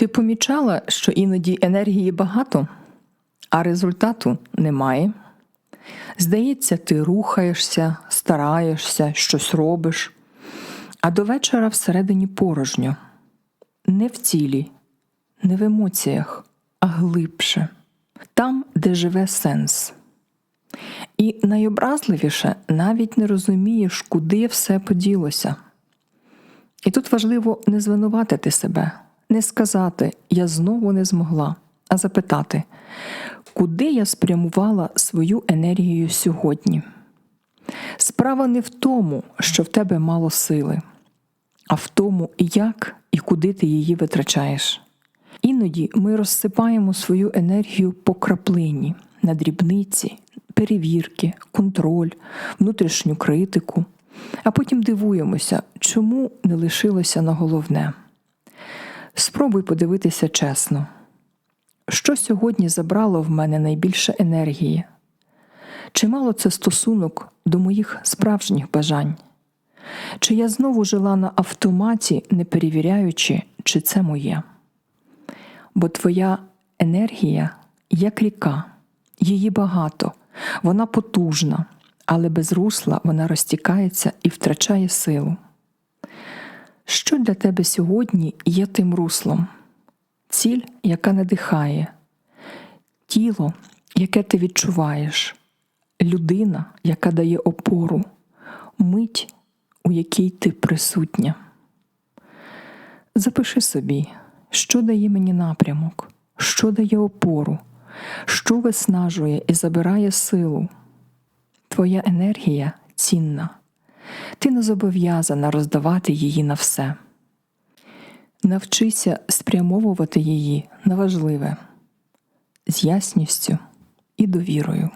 Ти помічала, що іноді енергії багато, а результату немає. Здається, ти рухаєшся, стараєшся, щось робиш, а до вечора всередині порожньо, не в тілі, не в емоціях, а глибше, там, де живе сенс. І найобразливіше навіть не розумієш, куди все поділося. І тут важливо не звинуватити себе, не сказати Я знову не змогла, а запитати, куди я спрямувала свою енергію сьогодні. Справа не в тому, що в тебе мало сили, а в тому, як і куди ти її витрачаєш. Іноді ми розсипаємо свою енергію по краплині на дрібниці, перевірки, контроль, внутрішню критику, а потім дивуємося, чому не лишилося на головне. Спробуй подивитися чесно, що сьогодні забрало в мене найбільше енергії? Чи мало це стосунок до моїх справжніх бажань? Чи я знову жила на автоматі, не перевіряючи, чи це моє? Бо твоя енергія як ріка, її багато, вона потужна, але без русла вона розтікається і втрачає силу. Що для тебе сьогодні є тим руслом? Ціль, яка надихає, тіло, яке ти відчуваєш, людина, яка дає опору, мить, у якій ти присутня. Запиши собі, що дає мені напрямок, що дає опору, що виснажує і забирає силу. Твоя енергія цінна. Ти не зобов'язана роздавати її на все. Навчися спрямовувати її на важливе з ясністю і довірою.